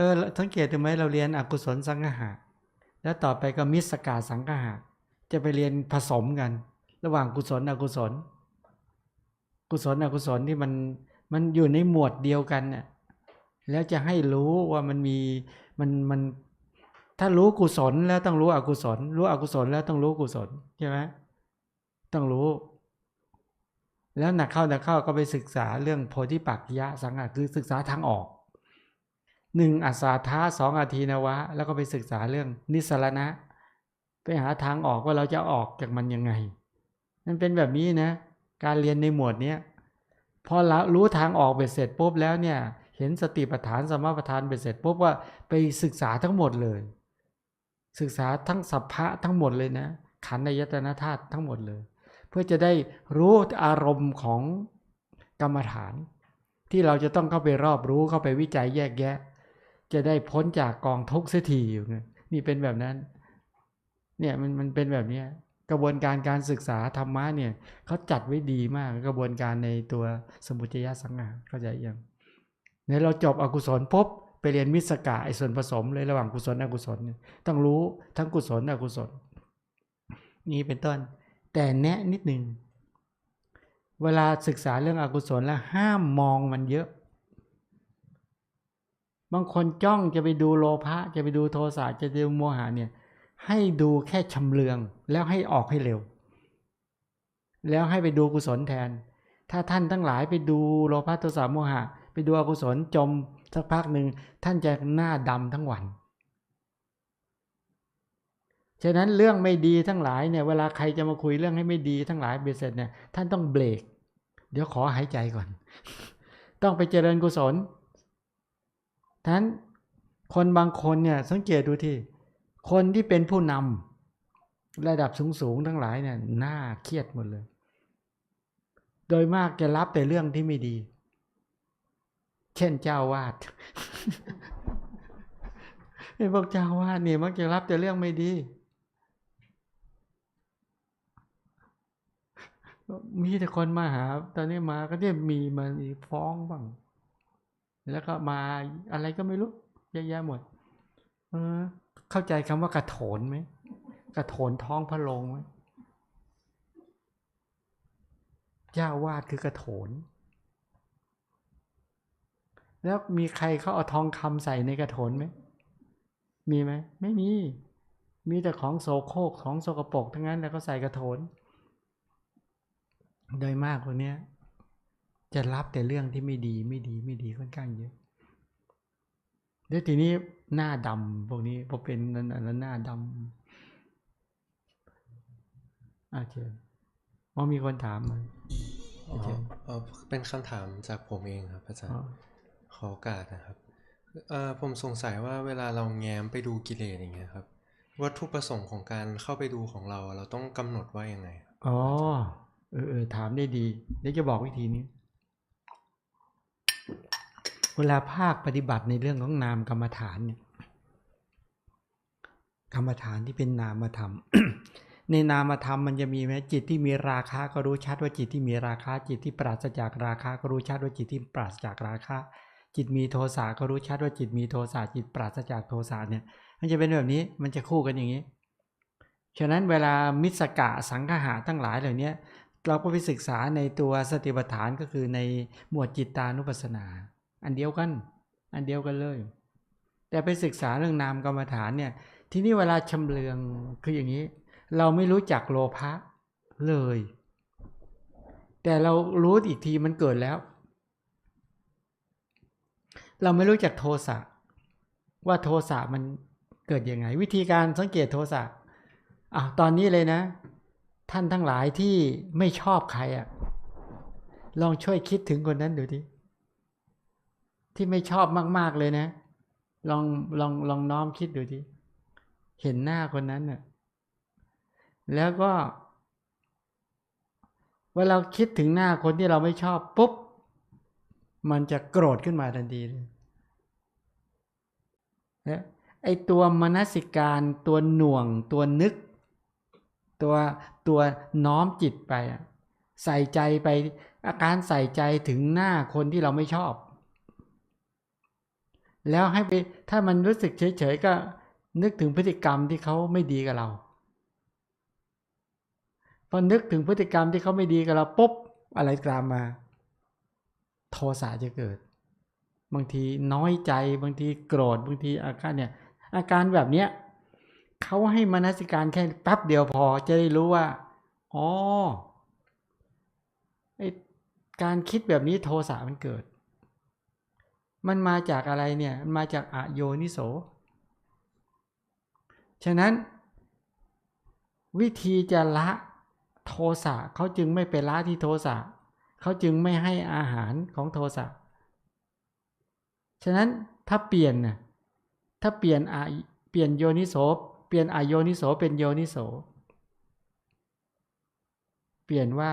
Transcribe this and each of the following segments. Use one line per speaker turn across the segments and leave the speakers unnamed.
เออสังเกตดูไหมเราเรียนอกุศลสังหะแล้วต่อไปก็มิสกาสังหะจะไปเรียนผสมกัน ระหว่างกุศลอกุศล กุศลอกุศลที่มันมันอยู่ในหมวดเดียวกันเนี่ยแล้วจะให้รู้ว่ามันมีมันมันถ้ารู้กุศลแล้วต้องรู้อกุศล รู้อกุศลแล้วต้องรู้กุศลใช่ไหมต้องรู้ แล้วหนักเข้าหนักเข้าก็ไปศึกษาเรื่องโพธิปักยะสังหะคือศึกษาทางออก หนึ่งอัศาธาสองอาทีนวะ แล้วก็ไปศึกษาเรื่องนิสรณะ ไปหาทางออกว่าเราจะออกจากมันยังไง มันเป็นแบบนี้นะ การเรียนในหมวดเนี้ยพอเรารู้ทางออกเบ็ดเสร็จปุ๊บแล้วเนี่ย เห็นสติปัฏฐานสมาปัฏฐานเบ็ดเสร็จปุ๊บว่าไปศึกษาทั้งหมดเลย ศึกษาทั้งสัพพะทั้งหมดเลยนะ ขันธ์ในยตนาธาตุทั้งหมดเลย เพื่อจะได้รู้อารมณ์ของกรรมฐาน ที่เราจะต้องเข้าไปรอบรู้เข้าไปวิจัยแยกแยะ จะได้พ้นจากกองทุกข์เสียทีอยู่นี่ยนี่เป็นแบบนั้น เนี่ยมันมันเป็นแบบนี้กระบวนการการศึกษาธรรมะเนี่ยเขาจัดไว้ดีมากกระบวนการในตัวสมุจยสังหารเข้าใจยังในเราจบอกุศลปุ๊บไปเรียนมิสกะไอส่วนผสมเลยระหว่างกุศลอกุศลต้องรู้ทั้งกุศลอกุศล นี้เป็นต้น แต่แนะนิดหนึ่งเวลาศึกษาเรื่องอกุศลแล้วห้ามมองมันเยอะ บางคนจ้องจะไปดูโลภะจะไปดูโทสะจะดูโมหะเนี่ย ให้ดูแค่ชำเลือง แล้วให้ออกให้เร็ว แล้วให้ไปดูกุศลแทน ถ้าท่านทั้งหลายไปดูโลภะโทสะโมหะ ไปดูอกุศลจมสักพักหนึ่งท่านจะหน้าดำทั้งวันฉะนั้นเรื่องไม่ดีทั้งหลายเนี่ยเวลาใครจะมาคุยเรื่องให้ไม่ดีทั้งหลายเบสเสร็จเนี่ยท่านต้องเบรก เดี๋ยวขอหายใจก่อน ต้องไปเจริญกุศล ทั้นคนบางคนเนี่ยสังเกตดูที่คนที่เป็นผู้นำระดับสูงๆทั้งหลายเนี่ยน่าเครียดหมดเลย โดยมากจะรับแต่เรื่องที่ไม่ดี เช่นเจ้าวาดไอ้พวกเจ้าวาดเนี่ยมักจะรับแต่เรื่องไม่ดี มีแต่คนมาหา ตอนนี้มาก็เนี่ยมีมาฟ้องบ้าง แล้วก็มาอะไรก็ไม่รู้เยอะแยะหมด เออ เข้าใจคำว่ากระโถนไหมกระโถนท้องพระโลงไหมเจ้าวาดคือกระโถน แล้วมีใครเขาเอาทองคำใส่ในกระโถนไหมมีไหมไม่มี มีแต่ของโสโครกของโสกรปรกทั้งนั้นแล้วก็ใส่กระโถน โดยมากคนเนี้ย จะรับแต่เรื่องที่ไม่ดีไม่ดีไม่ดีค่อนข้างเยอะเดี๋ยวทีนี้หน้าดำพวกนี้พอเป็นนั้นนั้นหน้าดำอาเชิญอ๋อมีคนถามมา
อ๋อเอ่อเป็นคำถามจากผมเองครับอาจาร
อ๋อ
ย์ขอโอกาสนะครับเอ่อผมสงสัยว่าเวลาเราแง้มไปดูกิเลสอย่างเงี้ยครับ วัตถุประสงค์ของการเข้าไปดูของเรา เราต้องกำหนดว่ายังไงครับ
อ๋อเออเออถามได้ดีเดี๋ยวจะบอกวิธีนี้ เวลาภาคปฏิบัติในเรื่องของนามกรรมฐานเนี่ยกรรมฐานที่เป็นนามธรรม ในนามธรรมมันจะมีไหมจิตที่มีราคะก็รู้ชัดว่าจิตที่มีราคะจิตที่ปราศจากราคะก็รู้ชัดว่าจิตที่ปราศจากราคะจิตมีโทสะก็รู้ชัดว่าจิตมีโทสะจิตปราศจากโทสะเนี่ย มันจะเป็นแบบนี้มันจะคู่กันอย่างนี้ ฉะนั้นเวลามิสกะสังคหะทั้งหลายเหล่านี้เราก็ไปศึกษาในตัวสติปัฏฐานก็คือในหมวดจิตตานุปัสสนา อันเดียวกัน อันเดียวกันเลย แต่ไปศึกษาเรื่องนามกรรมฐานเนี่ย ทีนี้เวลาชำเลืองคืออย่างนี้ เราไม่รู้จักโลภะเลย แต่เรารู้อีกทีมันเกิดแล้ว เราไม่รู้จักโทสะว่าโทสะมันเกิดยังไง วิธีการสังเกตโทสะอะตอนนี้เลยนะ ท่านทั้งหลายที่ไม่ชอบใครอะลองช่วยคิดถึงคนนั้นดูดิ ที่ไม่ชอบมาก ๆ เลยนะ ลองลองลองน้อมคิดดูดิเห็นหน้าคนนั้นน่ะแล้วก็เวลาคิดถึงหน้าคนที่เราไม่ชอบปุ๊บ มันจะโกรธขึ้นมาทันทีเลยไอตัวมนสิการตัวหน่วง ตัวนึก ตัวตัวน้อมจิตไปอะใส่ใจไปอาการใส่ใจถึงหน้าคนที่เราไม่ชอบ แล้วให้ไปถ้ามันรู้สึกเฉยๆก็นึกถึงพฤติกรรมที่เขาไม่ดีกับเรา พอนึกถึงพฤติกรรมที่เขาไม่ดีกับเราปุ๊บอะไรตามมา โทสะจะเกิด บางทีน้อยใจบางทีโกรธบางทีอาการเนี่ย อาการแบบเนี้ยเขาให้มนสิการแค่แป๊บเดียวพอจะได้รู้ว่าอ๋อไอการคิดแบบนี้โทสะมันเกิด มันมาจากอะไรเนี่ยมันมาจากอโยนิโส ฉะนั้น วิธีจะละโทสะเขาจึงไม่ไปละที่โทสะเขาจึงไม่ให้อาหารของโทสะ ฉะนั้นถ้าเปลี่ยนน่ะถ้าเปลี่ยนอเปลี่ยนโยนิโส เปลี่ยนอโยนิโสเป็นโยนิโส เปลี่ยนว่า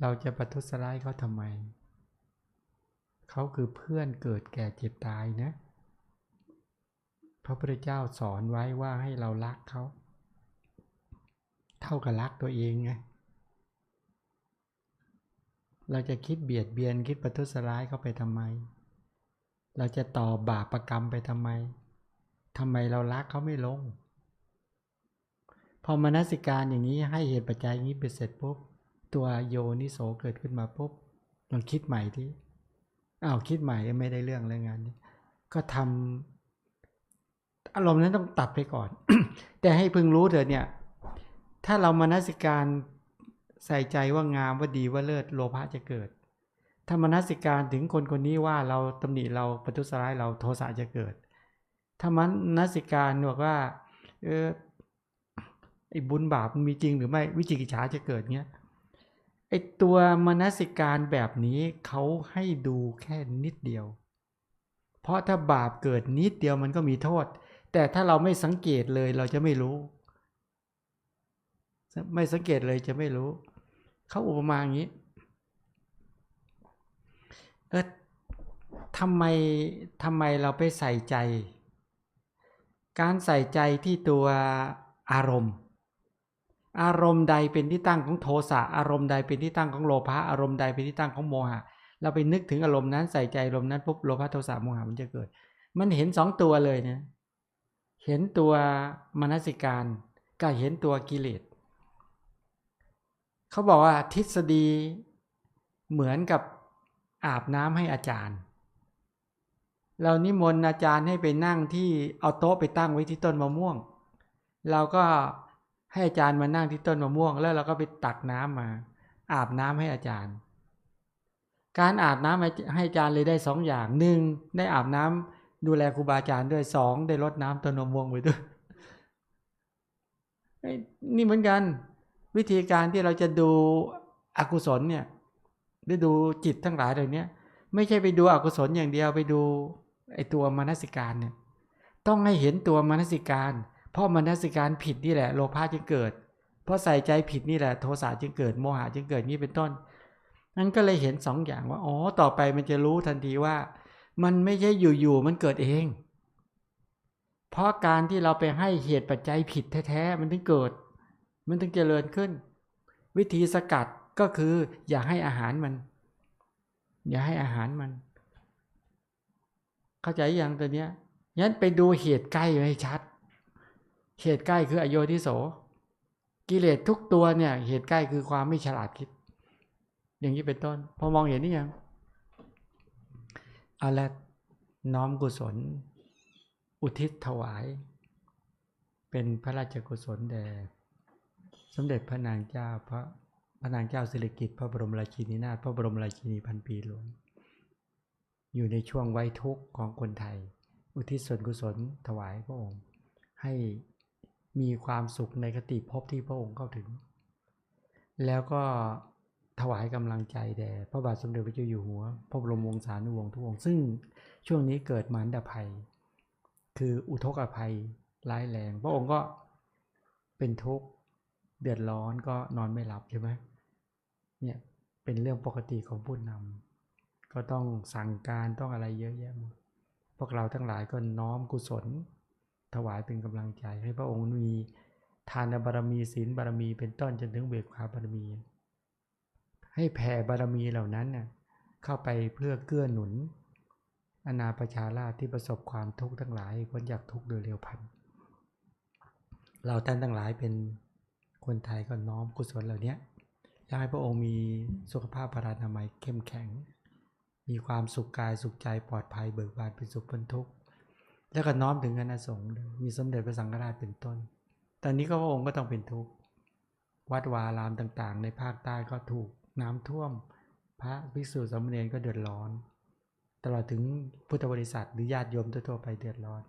เราจะประทุษร้ายเขาทำไม เขาคือเพื่อนเกิดแก่เจ็บตายนะ พระพุทธเจ้าสอนไว้ว่าให้เรารักเขา เท่ากับรักตัวเองไง เราจะคิดเบียดเบียนคิดประทุษร้ายเขาไปทำไม เราจะต่อบาปประกรรมไปทำไมทำไมเรารักเขาไม่ลง พอมนสิการอย่างนี้ให้เหตุปัจจัยอย่างนี้ไปเสร็จปุ๊บ ตัวโยนิโสเกิดขึ้นมาปุ๊บลองคิดใหม่ที่ อ้าวคิดใหม่ไม่ได้เรื่องแล้วงานนี้ก็ทำอารมณ์นั้นต้องตัดไปก่อน แต่ให้พึงรู้เถอะเนี่ย ถ้าเรามนัสิการใส่ใจว่างามว่าดีว่าเลิศโลภะจะเกิด ถ้ามนัสิการถึงคนคนนี้ว่าเราตำหนิเราประทุษร้ายเราโทสะจะเกิด ถ้ามนัสิการบอกว่า เออไอ้บุญบาปมันมีจริงหรือไม่วิจิกิจฉาจะเกิดเงี้ย ไอตัวมนสิการแบบนี้เขาให้ดูแค่นิดเดียว เพราะถ้าบาปเกิดนิดเดียวมันก็มีโทษ แต่ถ้าเราไม่สังเกตเลยเราจะไม่รู้ ไม่สังเกตเลยจะไม่รู้ เขาอุปมาอย่างนี้ เออทำไมทำไมเราไปใส่ใจ การใส่ใจที่ตัวอารมณ์ อารมณ์ใดเป็นที่ตั้งของโทสะอารมณ์ใดเป็นที่ตั้งของโลภะอารมณ์ใดเป็นที่ตั้งของโมหะ เราไปนึกถึงอารมณ์นั้นใส่ใจอารมณ์นั้นปุ๊บโลภะโทสะโมหะมันจะเกิด มันเห็นสองตัวเลยเนี่ยเห็นตัวมนสิการกับเห็นตัวกิเลสเขาบอกว่าทฤษฎีเหมือนกับอาบน้ำให้อาจารย์ เรานิมนต์อาจารย์ให้ไปนั่งที่เอาโต๊ะไปตั้งไว้ที่ต้นมะม่วง เราก็ ให้อาจารย์มานั่งที่ต้นมะม่วง แล้วเราก็ไปตักน้ำมา อาบน้ำให้อาจารย์ การอาบน้ำให้อาจารย์เลยได้สองอย่างหนึ่งได้อาบน้ำดูแลครูบาอาจารย์ด้วยสองได้รดน้ำต้นมะม่วงไปด้วยนี่เหมือนกัน วิธีการที่เราจะดูอกุศลเนี่ยได้ดูจิตทั้งหลายเหล่านี้ไม่ใช่ไปดูอกุศลอย่างเดียวไปดูไอตัวมนสิการเนี่ยต้องให้เห็นตัวมนสิการ เพราะมนสิการผิดนี่แหละ โลภะจึงเกิด เพราะใส่ใจผิดนี่แหละโทสะจึงเกิดโมหะจึงเกิดนี่เป็นต้น นั้นก็เลยเห็นสองอย่างว่า อ๋อ ต่อไปมันจะรู้ทันทีว่า มันไม่ใช่อยู่ๆมันเกิดเอง เพราะการที่เราไปให้เหตุปัจจัยผิดแท้ๆมันถึงเกิด มันถึงเจริญขึ้น วิธีสกัดก็คืออย่าให้อาหารมัน อย่าให้อาหารมัน เข้าใจอยังตัวเนี้ยงั้นไปดูเหตุใกล้ให้ชัด เหตุใกล้คืออโยทิโส กิเลสทุกตัวเนี่ย เหตุใกล้คือความไม่ฉลาดคิด อย่างนี้เป็นต้น พอมองเห็นนี่ยังเอาละน้อมกุศล อุทิศถวาย เป็นพระราชกุศลแด่สมเด็จพระนางเจ้าพระพระนางเจ้าสิริกิติ์พระบรมราชินีนาถพระบรมราชินีพันปีหลวง อยู่ในช่วงไว้ทุกข์ของคนไทย อุทิศส่วนกุศลถวายพระองค์ให้ มีความสุขในคติภพที่พระองค์เข้าถึง แล้วก็ถวายกำลังใจแด่พระบาทสมเด็จพระเจ้าอยู่หัว พระบรมวงศานุวงศ์ทุกองค์ซึ่งช่วงนี้เกิดมารดาภัย คืออุทกภัยร้ายแรง พระองค์ก็เป็นทุกข์เดือดร้อนก็นอนไม่หลับใช่ไหมเนี่ยเป็นเรื่องปกติของผู้นำก็ต้องสั่งการต้องอะไรเยอะแยะหมดพวกเราทั้งหลายก็น้อมกุศล ถวายเป็นกำลังใจให้พระองค์มีทานบารมีศีลบารมีเป็นต้นจนถึงเบิกขาบารมี ให้แผ่บารมีเหล่านั้นน่ะเข้าไปเพื่อเกื้อหนุน อนาประชาราชที่ประสบความทุกข์ทั้งหลายให้พ้นจากทุกข์โดยเร็วพันเราท่านทั้งหลายเป็นคนไทยก็น้อมกุศลเหล่านี้อยากให้พระองค์มีสุขภาพพรานามัยเข้มแข็ง มีความสุขกายสุขใจปลอดภัยเบิกบานเป็นสุขพ้นทุกข์ แล้วก็น้อมถึงคณะสงฆ์มีสมเด็จพระสังฆราชเป็นต้น ตอนนี้ก็พระองค์ก็ต้องเป็นทุกข์ วัดวาอารามต่างๆ ในภาคใต้ก็ถูกน้ำท่วม พระภิกษุสามเณรก็เดือดร้อน ตลอดถึงพุทธบริษัทหรือญาติโยมทั่วๆไปเดือดร้อน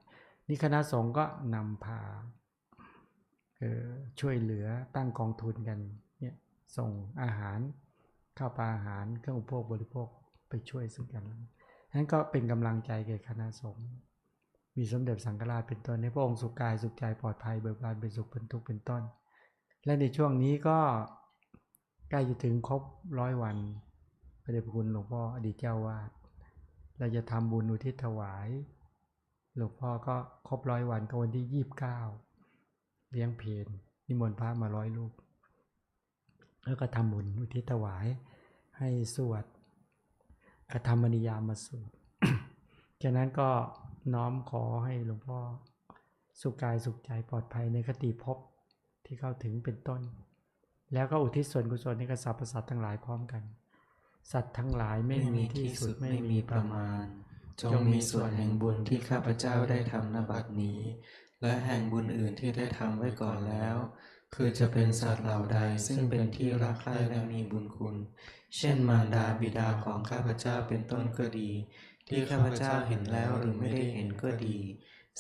นี่คณะสงฆ์ก็นำพาออช่วยเหลือตั้งกองทุนกันเนี่ยส่งอาหารข้าวปลาอาหารเครื่องอุปโภคบริโภคไปช่วยซึ่งกันนั้นก็เป็นกำลังใจแก่คณะสงฆ์ มีสมเด็จสังฆราชเป็นต้นในพระองค์สุขกายสุขใจปลอดภัยเบิกบานเป็นสุขเป็นทุกข์เป็นต้น และในช่วงนี้ก็ใกล้จะถึงครบร้อยวันพระเดชพระคุณหลวงพ่ออดีตเจ้าวาดเราจะทำบุญอุทิศถวาย หลวงพ่อก็ครบร้อยวันก็วันที่ยี่บเก้าเลี้ยงเพลนิมนต์พระมาร้อยลูกแล้วก็ทำบุญอุทิศถวายให้สวดกระทำมนิยามมาสวดจากนั้นก็ น้อมขอให้หลวงพ่อ สุขกายสุขใจปลอดภัยในคติภพที่เข้าถึงเป็นต้น แล้วก็อุทิศส่วนกุศลให้กับสรรพสัตว์ทั้งหลายพร้อมกัน สัตว์ทั้งหลายไม่มีที่สุดไม่มีประมาณ
จงมีส่วนแห่งบุญที่ข้าพเจ้าได้ทำนบัดนี้ และแห่งบุญอื่นที่ได้ทำไว้ก่อนแล้วคือจะเป็นสัตว์เหล่าใดซึ่งเป็นที่รักใคร่และมีบุญคุณ เช่นมารดาบิดาของข้าพเจ้าเป็นต้นก็ดี ที่ข้าพเจ้าเห็นแล้วหรือไม่ได้เห็นก็ดี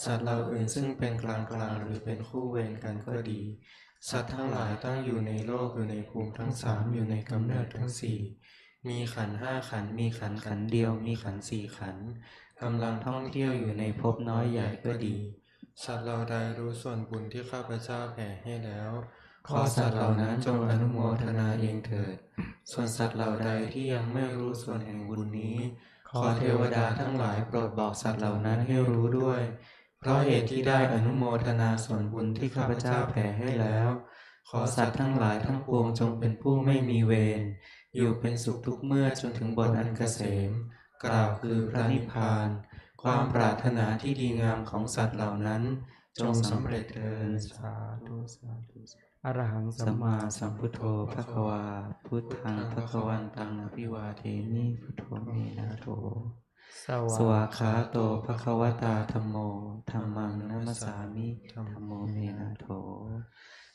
สัตว์เหล่าอื่นซึ่งเป็นกลางกลางหรือเป็นคู่เวรกันก็ดี สัตว์ทั้งหลายตั้งอยู่ในโลกอยู่ในภูมิทั้งสามอยู่ในกำเนิดทั้งสี่มีขันห้าขันมีขันขันเดียว มีขันสี่ขันกำลังท่องเที่ยวอยู่ในภพน้อยใหญ่ก็ดี
สัตว์เราใดรู้ส่วนบุญที่ข้าพเจ้าแผ่ให้แล้ว
ขอสัตว์เหล่านั้นจงอนุโมทนาเองเถิด ส่วนสัตว์เหล่าใดที่ยังไม่รู้ส่วนแห่งบุญนี้ อเทวดาทั้งหลายโปรดบอกสัตว์เหล่านั้นให้รู้ด้วย เพราะเหตุที่ได้อนุโมทนาส่วนบุญที่ข้าพเจ้าแผ่ให้แล้ว ขอสัตว์ทั้งหลายทั้งปวงจงเป็นผู้ไม่มีเวร อยู่เป็นสุขทุกเมื่อจนถึงบทอันเกษม กล่าวคือพระนิพพาน ความปรารถนาที่ดีงามของสัตว์เหล่านั้น จงสำเร็จเถิดสาธุสาธุ
อรหังสั
สั
ม
ม
มา
มาสัมพุทโธภควา พุทธังภควันตังอภิวาเทมิพุทโธเมนะโถ
ส
ส
วาวา
กขาโตภควตาธรรมโมธรรมังนัมสสามิธรรมโมเมนะโถ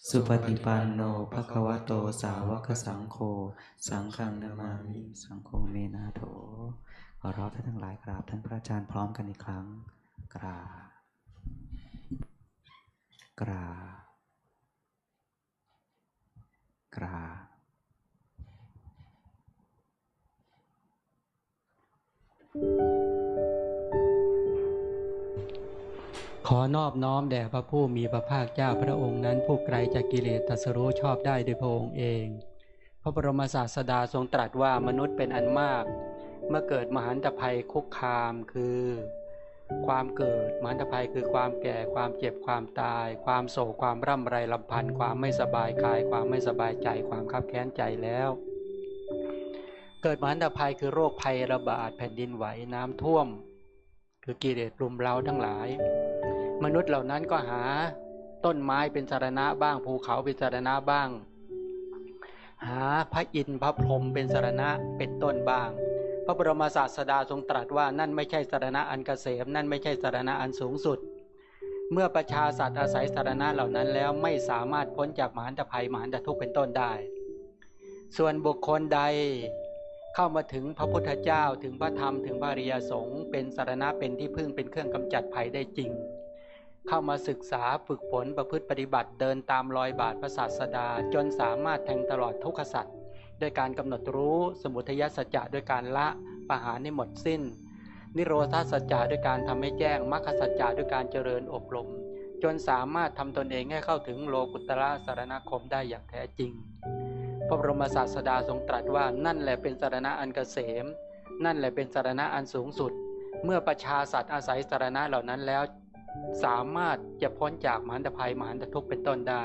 สุปฏิปันโนภควโตสาวกสังโฆสังฆังนามามิสังโฆเมนะโถขอเราท่านทั้งหลายกราบท่านพระอาจารย์พร้อมกันอีกครั้ง กราบกราบ กรา
ขอนอบน้อมแด่พระผู้มีพระภาคเจ้าพระองค์นั้นผู้ไกลจากกิเลสตรัสรู้ชอบได้โดยพระองค์เอง พระบรมศาสดาทรงตรัสว่ามนุษย์เป็นอันมาก เมื่อเกิดมหันตภัยคุกคามคือ ความเกิดมหันตภัยคือความแก่ความเจ็บความตาย ความโศกความร่ำไรลำพันธ์ความไม่สบายกาย ความไม่สบายใจ ความคับแค้นใจแล้ว เกิดมหันตภัยคือโรคภัยระบาดแผ่นดินไหวน้ำท่วม คือกิเลสรุมเราทั้งหลาย มนุษย์เหล่านั้นก็หาต้นไม้เป็นสารณะบ้างภูเขาเป็นสารณะบ้าง หาพระอินทร์พระพรหมเป็นสารณะเป็นต้นบ้าง ระบรมศาสดาทรงตรัสว่านั่นไม่ใช่สารณะอันเกษม นั่นไม่ใช่สารณะอันสูงสุด เมื่อประชาสัตว์อาศัยสารณะเหล่านั้นแล้วไม่สามารถพ้นจากมหันตภัยมหันตทุกข์เป็นต้นได้ ส่วนบุคคลใดเข้ามาถึงพระพุทธเจ้าถึงพระธรรมถึงพระริยสงฆ์เป็นสารณะเป็นที่พึ่งเป็นเครื่องกำจัดภัยได้จริง เข้ามาศึกษาฝึกฝนประพฤติปฏิบัติเดินตามรอยบาทพระศาสดาจนสามารถแทงตลอดทุกขสัตว์ ด้วยการกำหนดรู้ สมุทัยสัจจะด้วยการละปะหารให้หมดสิ้น นิโรธาสัจจะด้วยการทำให้แจ้งมรรคสัจจะด้วยการเจริญอบรม จนสามารถทำตนเองให้เข้าถึงโลกุตระสารณคมได้อย่างแท้จริง พระบรมศาสดาทรงตรัสว่านั่นแหละเป็นสารณะอันเกษม นั่นแหละเป็นสารณะอันสูงสุด เมื่อประชาสัตว์อาศัยสารณะเหล่านั้นแล้ว สามารถจะพ้นจากมหันตภัยมหันตทุกข์เป็นต้นได้